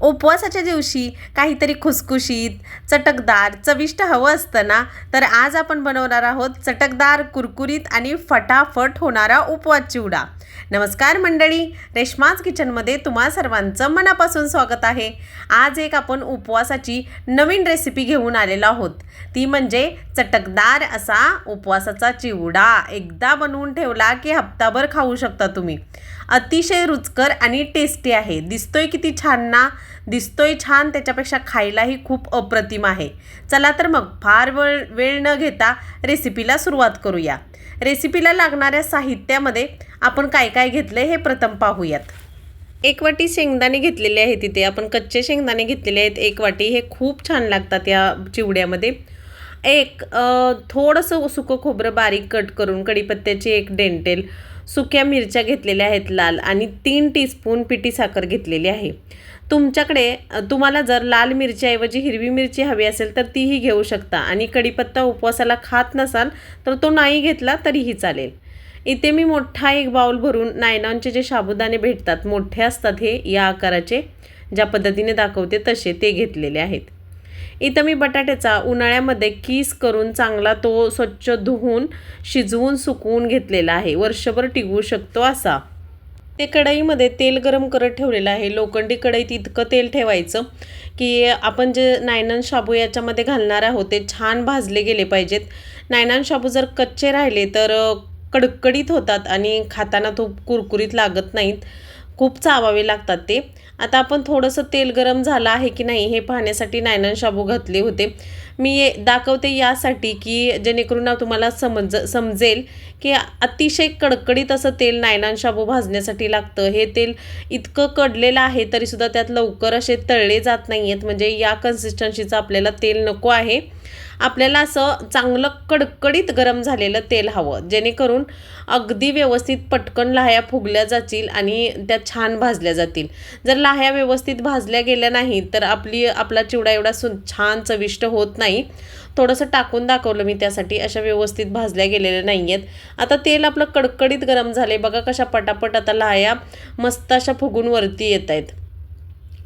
उपवासाच्या दिवशी काहीतरी खुसखुशीत चटकदार चविष्ट हवं असतं ना? तर आज आपण बनवणार आहोत चटकदार कुरकुरीत आणि फटाफट होणारा उपवास चिवडा. नमस्कार मंडळी रेश्माज किचनमध्ये तुम्हा सर्वांचं मनापासून स्वागत आहे. आज एक आपण उपवासाची नवीन रेसिपी घेऊन आलेलो आहोत. ती म्हणजे चटकदार असा उपवासाचा चिवडा. एकदा बनवून ठेवला की हप्ताभर खाऊ शकता तुम्ही. अतिशय रुचकर आणि टेस्टी आहे. दिसतोय किती छान ना? दिसतोय छान त्याच्यापेक्षा खायलाही खूप अप्रतिम आहे. चला तर मग फार वेळ वेळ न घेता रेसिपीला सुरुवात करूया. रेसिपीला लागणाऱ्या साहित्यामध्ये आपण काय काय घेतलं हे प्रथम पाहूयात. एक वाटी शेंगदाणे घेतलेले आहेत तिथे आपण कच्चे शेंगदाणे घेतलेले आहेत. एक वाटी हे खूप छान लागतात या चिवड्यामध्ये. एक थोडंसं सुकं खोबरं बारीक कट करून कढीपत्त्याची एक डेंटेल सुक्या मिरच्या घेतलेल्या आहेत लाल आणि तीन टीस्पून पिठी साखर घेतलेली आहे. तुमच्याकडे तुम्हाला जर लाल मिरच्याऐवजी हिरवी मिरची हवी असेल तर तीही घेऊ शकता आणि कढीपत्ता उपवासाला खात नसाल तर तो नाही घेतला तरीही चालेल. इथे मी मोठा एक बाऊल भरून नायलॉनचे जे साबुदाणे भेटतात मोठे असतात हे या आकाराचे ज्या पद्धतीने दाखवते तसे ते घेतलेले आहेत. इथं मी बटाट्याचा उन्हाळ्यामध्ये किस करून चांगला तो स्वच्छ धुवून शिजवून सुकवून घेतलेला आहे. वर्षभर टिकवू शकतो असा. ते कढईमध्ये तेल गरम करत ठेवलेलं आहे. लोखंडी कढईत इतकं तेल ठेवायचं की आपण जे नायनन शाबू याच्यामध्ये घालणार आहोत ते छान भाजले गेले पाहिजेत. नायनन शाबू जर कच्चे राहिले तर कडकडीत होतात आणि खाताना तो कुरकुरीत लागत नाहीत. खूप चावावे लागतात ते. आता आपण थोडंसं तेल गरम झालं आहे की नाही हे पाहण्यासाठी नायनन शाबू घातले होते. मी दाखवते यासाठी की जेणेकरून तुम्हाला समज समजेल की अतिशय कडकडीत असं तेल नायनान शाबू भाजण्यासाठी लागतं. हे तेल इतकं कडलेलं आहे तरीसुद्धा त्यात लवकर असे तळले जात नाही आहेत म्हणजे या कन्सिस्टन्सीचं आपल्याला तेल नको आहे. आपल्याला असं चांगलं कडकडीत गरम झालेलं तेल हवं. जेणेकरून अगदी व्यवस्थित पटकन लाह्या फुगल्या जातील आणि त्या छान भाजल्या जातील. जर लाह्या व्यवस्थित भाजल्या गेल्या नाही तर आपली आपला चिवडा एवढा सु छान चविष्ट होत नाही. थोडंसं टाकून दाखवलं मी त्यासाठी अशा व्यवस्थित भाजल्या गेलेल्या नाही आहेत आता तेल आपलं कडकडीत गरम झाले बघा कशा पटापट आता लाह्या मस्त अशा फुगून वरती येत आहेत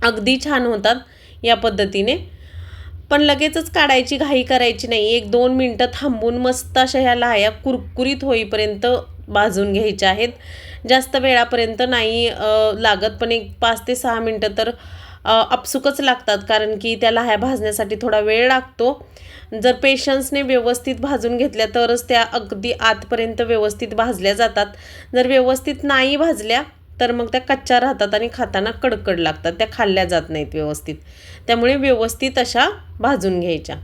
अगदी छान होतात या पद्धतीने. पण लगेचच काढायची घाई करायची नाही. एक दोन मिनटं थांबून मस्त अशा ह्या लाह्या कुरकुरीत होईपर्यंत भाजून घ्यायच्या आहेत. जास्त वेळापर्यंत नाही लागत पण एक पाच ते सहा मिनटं तर अपसुकच आपसुकच लागतात. कारण की त्या लाह्या भाजण्यासाठी थोडा वेळ लागतो. जर पेशन्सने व्यवस्थित भाजून घेतल्या तरच त्या अगदी आतपर्यंत व्यवस्थित भाजल्या जातात. जर व्यवस्थित नाही भाजल्या तर मग त्या कच्च्या राहतात आणि खाताना कडकड लागतात. त्या खाल्ल्या जात नाहीत व्यवस्थित. त्यामुळे व्यवस्थित अशा भाजून घ्यायच्या.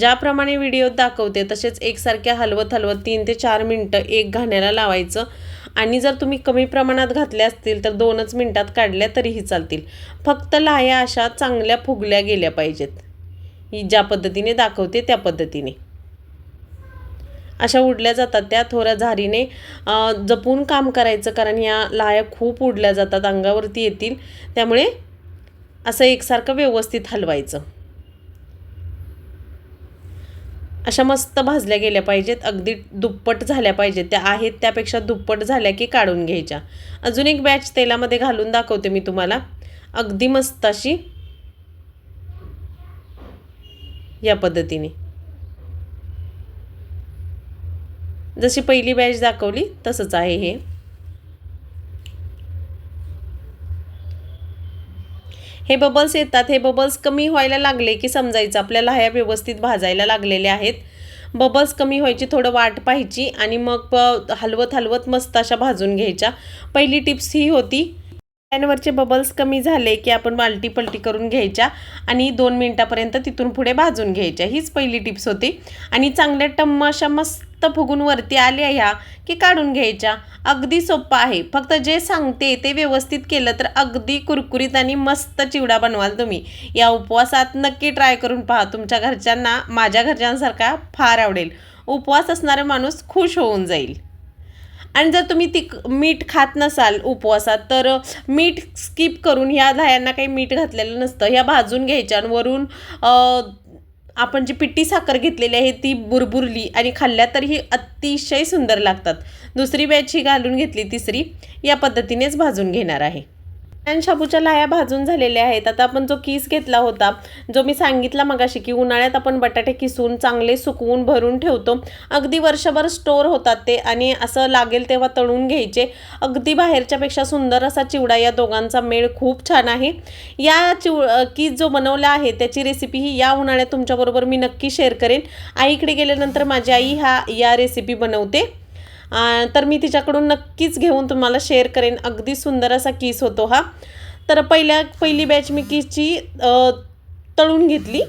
ज्याप्रमाणे व्हिडिओत दाखवते तसेच एकसारख्या हलवत हलवत तीन ते चार मिनटं एक घाण्याला लावायचं. आणि जर तुम्ही कमी प्रमाणात घातल्या असतील तर दोनच मिनटात काढल्या तरीही चालतील. फक्त लाह्या अशा चांगल्या फुगल्या गेल्या पाहिजेत. ही ज्या पद्धतीने दाखवते त्या पद्धतीने. अशा उडल्या जातात. त्या थोड्या झारीने जपून काम करायचं कारण या लाया खूप उडल्या जातात अंगावरती येतील. त्यामुळे असं एकसारखं व्यवस्थित हलवायचं. अशा मस्त भाजल्या गेल्या पाहिजेत. अगदी दुप्पट झाल्या पाहिजेत. त्या आहेत त्यापेक्षा दुप्पट झाल्या की काढून घ्यायच्या. अजून एक बॅच तेलामध्ये घालून दाखवते मी तुम्हाला. अगदी मस्त अशी या पद्धतीने. जशी पहिली बॅच दाखवली तसंच आहे हे. हे बबल्स येतात. हे बबल्स कमी व्हायला लागले की समजायचं. आपल्याला ह्या व्यवस्थित भाजायला लागलेल्या आहेत. बबल्स कमी व्हायची थोडं वाट पाहायची आणि मग प- हलवत हलवत मस्त अशा भाजून घ्यायच्या. पहिली टिप्स ही होती पॅनवरचे बबल्स कमी झाले की आपण बालटी पलटी करून घ्यायच्या आणि दोन मिनटापर्यंत तिथून पुढे भाजून घ्यायच्या. हीच पहिली टिप्स होती. आणि चांगल्या टम्म अशा मस्त फुगून वरती आल्या ह्या की काढून घ्यायच्या. अगदी सोप्पा आहे. फक्त जे सांगते ते व्यवस्थित केलं तर अगदी कुरकुरीत आणि मस्त चिवडा बनवाल तुम्ही. या उपवासात नक्की ट्राय करून पहा. तुमच्या घरच्यांना माझ्या घरच्यांसारखा फार आवडेल. उपवास असणारा माणूस खुश होऊन जाईल. आणि जर तुम्ही ती मीठ खात नसाल उपवासात तर मीठ स्किप करून ह्या दह्यांना काही मीठ घातलेलं नसतं. ह्या भाजून घ्यायच्या आणि वरून आपण जी पिट्टी साखर घेतलेली आहे ती बुरबुरली आणि खाल्ल्या तर ही अतिशय सुंदर लागतात. दुसरी बॅच ही घालून घेतली तिसरी या पद्धतीनेच भाजून घेणार आहे. आणि शाबूच्या लाया भाजून झालेल्या आहेत. आता आपण जो किस घेतला होता जो मी सांगितला मगाशी की उन्हाळ्यात आपण बटाटे किसून चांगले सुकवून भरून ठेवतो अगदी वर्षभर स्टोर होतात ते आणि असं लागेल तेव्हा तळून घ्यायचे. अगदी बाहेरच्यापेक्षा सुंदर असा चिवडा या दोघांचा मेळ खूप छान आहे. या चिव किस जो बनवला आहे त्याची रेसिपी ही या उन्हाळ्यात तुमच्याबरोबर मी नक्की शेअर करेन. आईकडे गेल्यानंतर माझी आई हा या रेसिपी बनवते. तर मी तिच्याकडून नक्कीच घेऊन तुम्हाला शेअर करेन. अगदी सुंदर असा किस होतो हा. तर पहिल्या पहिली बॅच मी किसची तळून घेतली.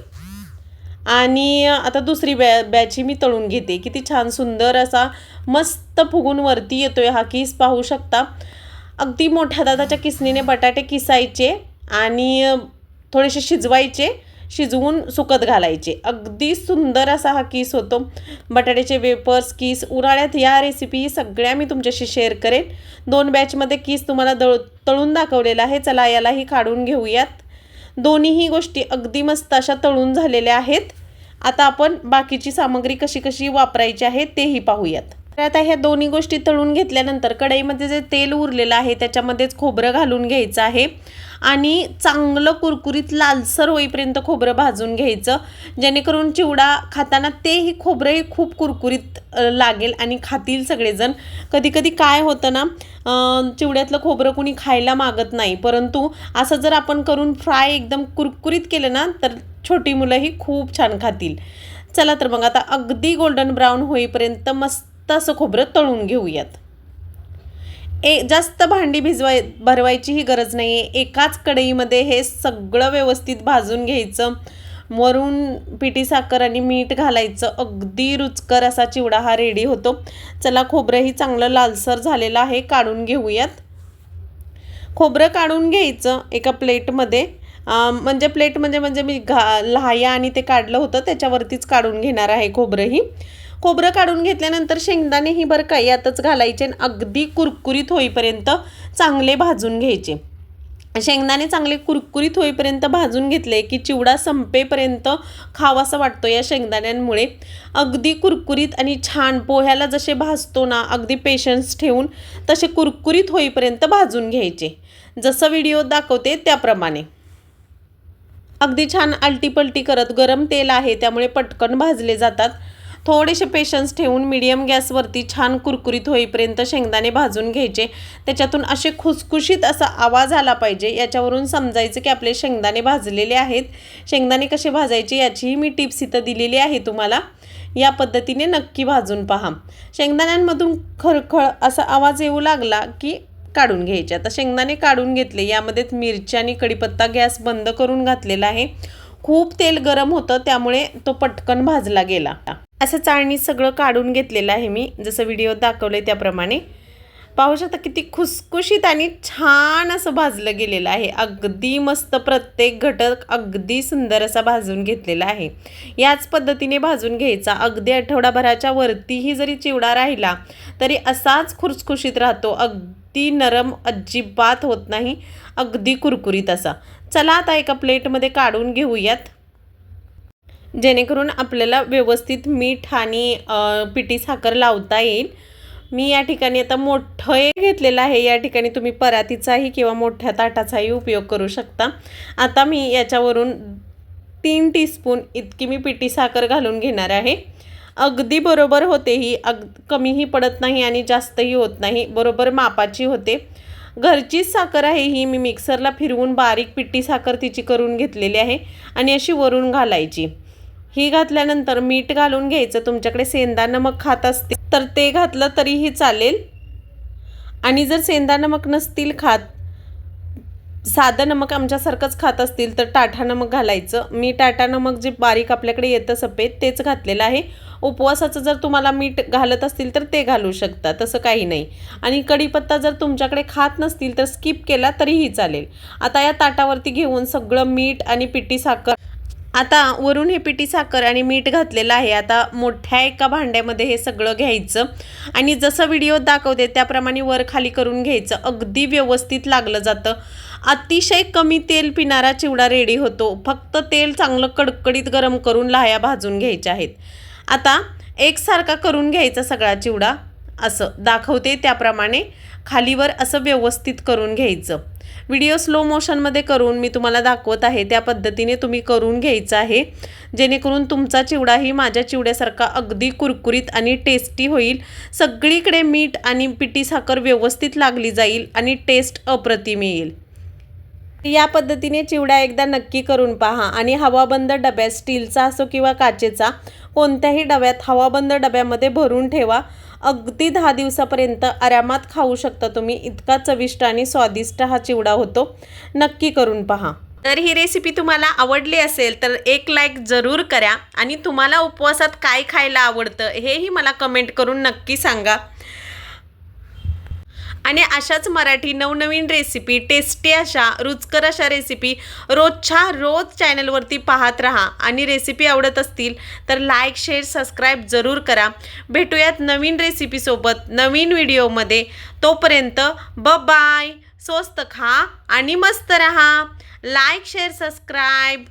आणि आता दुसरी बॅ बॅच ही मी तळून घेते. किती छान सुंदर असा मस्त फुगून वरती येतो आहे हा किस पाहू शकता. अगदी मोठ्या दादाच्या किसणीने बटाटे किसायचे आणि थोडेसे शिजवायचे. शिजवून सुकत घालायचे. अगदी सुंदर असा हा किस होतो. बटाट्याचे वेपर्स किस उन्हाळ्यात या रेसिपी सगळ्या मी तुमच्याशी शेअर करेन. दोन बॅचमध्ये किस तुम्हाला दळ तळून दाखवलेला आहे. चला यालाही काढून घेऊयात. दोन्हीही गोष्टी अगदी मस्त अशा तळून झालेल्या आहेत. आता आपण बाकीची सामग्री कशी कशी वापरायची आहे तेही पाहूयात. तर आता ह्या दोन्ही गोष्टी तळून घेतल्यानंतर कढईमध्ये जे तेल उरलेलं आहे त्याच्यामध्येच खोबरं घालून घ्यायचं आहे. आणि चांगलं कुरकुरीत लालसर होईपर्यंत खोबरं भाजून घ्यायचं. जेणेकरून चिवडा खाताना तेही खोबरंही खूप कुरकुरीत लागेल आणि खातील सगळेजण. कधी कधी काय होतं ना चिवड्यातलं खोबरं कुणी खायला मागत नाही. परंतु असं जर आपण करून फ्राय एकदम कुरकुरीत केलं ना तर छोटी मुलंही खूप छान खातील. चला तर मग आता अगदी गोल्डन ब्राऊन होईपर्यंत मस्त असं खोबरं तळून घेऊयात. ए जास्त भांडी भिजवाय भरवायचीही गरज नाही आहे एकाच कढईमध्ये हे सगळं व्यवस्थित भाजून घ्यायचं. वरून पिठी साखर आणि मीठ घालायचं. अगदी रुचकर असा चिवडा हा रेडी होतो. चला खोबरंही चांगलं लालसर झालेलं आहे काढून घेऊयात. खोबरं काढून घ्यायचं एका प्लेटमध्ये. म्हणजे प्लेट म्हणजे म्हणजे मी घा लहाया आणि ते काढलं होतं त्याच्यावरतीच काढून घेणार आहे खोबरंही. खोबरं काढून घेतल्यानंतर शेंगदाणेही बरं का यातच घालायचे आणि अगदी कुरकुरीत होईपर्यंत चांगले भाजून घ्यायचे. शेंगदाणे चांगले कुरकुरीत होईपर्यंत भाजून घेतले की चिवडा संपेपर्यंत खावासा वाटतो या शेंगदाण्यांमुळे. अगदी कुरकुरीत आणि छान पोह्याला जसे भाजतो ना अगदी पेशन्स ठेवून तसे कुरकुरीत होईपर्यंत भाजून घ्यायचे. जसं व्हिडिओ दाखवते त्याप्रमाणे. अगदी छान आलटीपलटी करत गरम तेल आहे त्यामुळे पटकन भाजले जातात. थोडेसे पेशन्स ठेवून मिडियम गॅसवरती छान कुरकुरीत होईपर्यंत शेंगदाणे भाजून घ्यायचे. त्याच्यातून असे खुसखुशीत असा आवाज आला पाहिजे. याच्यावरून समजायचं की आपले शेंगदाणे भाजलेले आहेत. शेंगदाणे कसे भाजायचे याचीही मी टिप्स इथं दिलेली आहे तुम्हाला. या पद्धतीने नक्की भाजून पहा. शेंगदाण्यांमधून खळखळ असा आवाज येऊ लागला की काढून घ्यायचे. आता शेंगदाणे काढून घेतले. यामध्येच मिरची आणि कढीपत्ता गॅस बंद करून घातलेला आहे. खूप तेल गरम होतं त्यामुळे तो पटकन भाजला गेला. असं चाळणी सगळं काढून घेतलेलं आहे मी. जसं व्हिडिओ दाखवले त्याप्रमाणे. पाहू शकता किती खुसखुशीत आणि छान असं भाजलं गेलेलं आहे. अगदी मस्त प्रत्येक घटक अगदी सुंदर असा भाजून घेतलेला आहे. याच पद्धतीने भाजून घ्यायचा. अगदी आठवडाभराच्या वरतीही जरी चिवडा राहिला तरी असाच खुसखुशीत राहतो. अगदी नरम अजिबात होत नाही. अगदी कुरकुरीत असा. चला आता एका प्लेटमध्ये काढून घेऊयात. जेणेकरून आपल्याला व्यवस्थित मीठ आणि पिठी साखर लावता येईल. मी या ठिकाणी आता मोठं एक घेतलेलं आहे. या ठिकाणी तुम्ही परातीचाही किंवा मोठ्या ताटाचाही उपयोग करू शकता. आता मी याच्यावरून तीन टीस्पून इतकी मी पिठी साखर घालून घेणार आहे. अगदी बरोबर होते ही. अग कमीही पडत नाही आणि जास्तही होत नाही. बरोबर मापाची होते. घरचीच साखर आहे ही मी मिक्सरला फिरवून बारीक पिठी साखर तिची करून घेतलेली आहे आणि अशी वरून घालायची. ही घातल्यानंतर मीठ घालून घ्यायचं. तुमच्याकडे सेंदा नमक खात असतील तर ते घातलं तरीही चालेल. आणि जर सेंदा नमक नसतील खात साधं नमक आमच्यासारखंच खात असतील तर टाटा नमक घालायचं. मी टाटा नमक जे बारीक आपल्याकडे येतं सफेद तेच घातलेलं आहे. उपवासाचं जर तुम्हाला मीठ घालत असतील तर ते घालू शकता तसं काही नाही. आणि कढीपत्ता जर तुमच्याकडे खात नसतील तर स्किप केला तरीही चालेल. आता या ताटावरती घेऊन सगळं मीठ आणि पिठी साखर आता वरून हे पिठी साखर आणि मीठ घातलेलं आहे. आता मोठ्या एका भांड्यामध्ये हे सगळं घ्यायचं. आणि जसं व्हिडिओ दाखवते त्याप्रमाणे वर खाली करून घ्यायचं. अगदी व्यवस्थित लागलं जातं. अतिशय कमी तेल पिणारा चिवडा रेडी होतो. फक्त तेल चांगलं कडकडीत गरम करून लाह्या भाजून घ्यायच्या आहेत. आता एकसारखा करून घ्यायचा सगळा चिवडा. असं दाखवते त्याप्रमाणे खालीवर असं व्यवस्थित करून घ्यायचं. व्हिडिओ स्लो मोशनमध्ये करून मी तुम्हाला दाखवत आहे त्या पद्धतीने तुम्ही करून घ्यायचं आहे. जेणेकरून तुमचा चिवडाही माझ्या चिवड्यासारखा अगदी कुरकुरीत आणि टेस्टी होईल. सगळीकडे मीठ आणि पिठी साखर व्यवस्थित लागली जाईल आणि टेस्ट अप्रतिम येईल. या पद्धतीने चिवडा एकदा नक्की करून पहा आणि हवाबंद डब्यात स्टीलचा असो किंवा काचेचा कोणत्याही डब्यात हवाबंद डब्यामध्ये भरून ठेवा. अगदी दहा दिवसापर्यंत आरामात खाऊ शकता तुम्ही. इतका चविष्ट आणि स्वादिष्ट हा चिवडा होतो. नक्की करून पहा. तर ही रेसिपी तुम्हाला आवडली असेल तर एक लाईक जरूर करा आणि तुम्हाला उपवासात काय खायला आवडतं हेही मला कमेंट करून नक्की सांगा. आणि अशाच मराठी नवनवीन रेसिपी टेस्टी अशा रुचकर अशा रेसिपी रोजच्या रोज चॅनलवरती पाहत राहा. आणि रेसिपी आवडत असतील तर लाईक शेअर सबस्क्राईब जरूर करा. भेटूयात नवीन रेसिपीसोबत नवीन व्हिडिओमध्ये तोपर्यंत ब बाय स्वस्त खा आणि मस्त रहा. Like share subscribe